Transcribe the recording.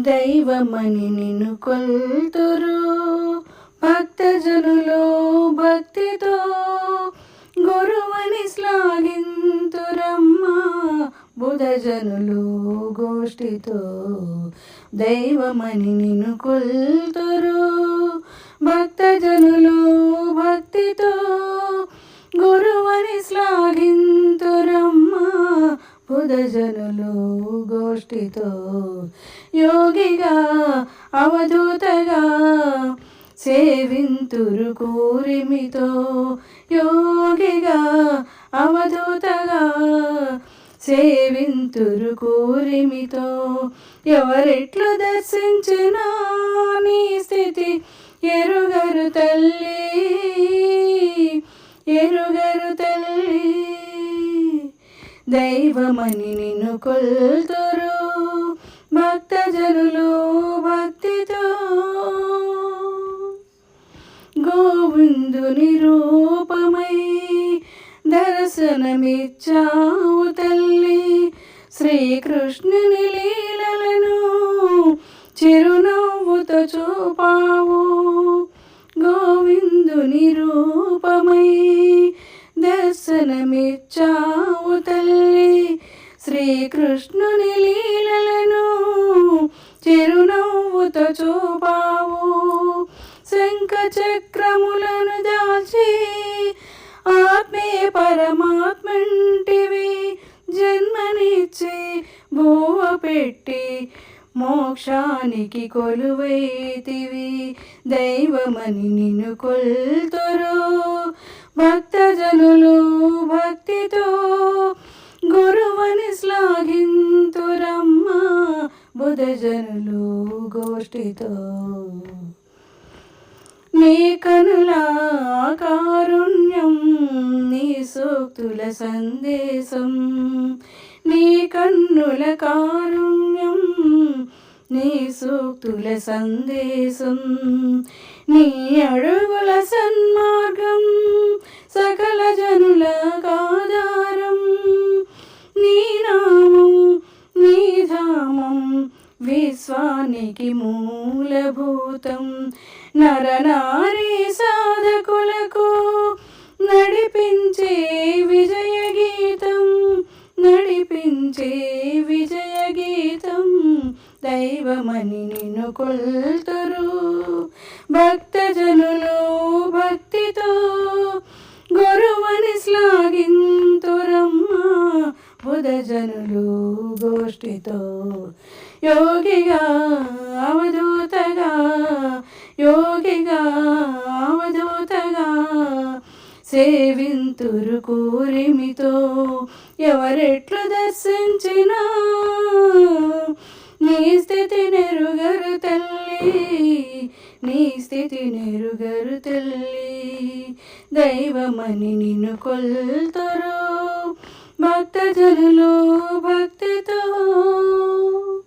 దైవమని నిన్ను కొల్తురు భక్తజనులు భక్తితో గురువని శ్లాఘింతురమ్మా బుధజనులు గోష్ఠితో. దైవమని నిన్ను కొల్తురు భక్త దజనులు గోష్ఠితో యోగిగా అవధూతగా సేవింతురు కూరిమితో. యోగిగా అవధూతగా సేవింతురు కూరిమితో. ఎవరెట్లు దర్శించినా నీ స్థితి ఎరుగరు తల్లి ఎరుగరు తల్లి. దైవమని నిన్ను కొల్తురు భక్తజనులు భక్తితో. గోవిందుని రూపమై దర్శనమిచ్చావు తల్లి శ్రీకృష్ణుని లీలలను చిరునవ్వుతో చూపావు. దర్శనమిచ్చావు తల్లి. శ్రీకృష్ణుని లీలలను చిరునవ్వుతో చూపావు. శంఖ చక్రములను దాచి ఆత్మీయ పరమాత్మంటివి జన్మనిచ్చి భూవ పెట్టి మోక్షానికి కొలువైతివి. దైవమని నిన్ను కొల్తురు. భక్తజనులు బుధజనులు గోష్ఠితో నీ కనుల కారుణ్యం నీ సూక్తుల సందేశం నీ కన్నుల కారుణ్యం నీ సూక్తుల సందేశం నీ అడుగుల సన్మార్గం సకల జనుల విశ్వానికి మూలభూతం. నరనారీ సాధకులకు నడిపించే విజయ గీతం నడిపించే విజయ గీతం దైవమని నిన్ను కొల్తురు. భక్తజనులు జనులు గోష్ఠితో. యోగిగా అవధూతగా యోగిగా అవధూతగా సేవింతురు కూరిమితో. ఎవరెట్లు దర్శించినా నీ స్థితి నెరుగరు తల్లి నీ స్థితి నెరుగరు తల్లి. దైవమని నిన్ను కొల్తరు. భక్తజనులు భక్తితో